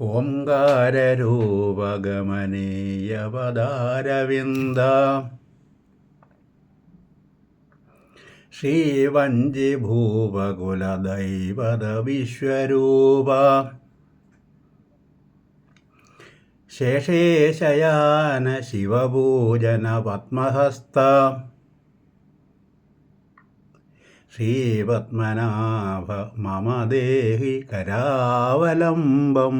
ഓംകാരൂപഗമനീയപദാരവിന്ദ ശ്രീവഞ്ചി ഭൂപകുലദൈവത വിശ്വരൂപ ശേഷേശയാന ശിവപൂജന പത്മഹസ്ത ശ്രീപത്മനാഭ മമ ദേഹി കരാവലംബം.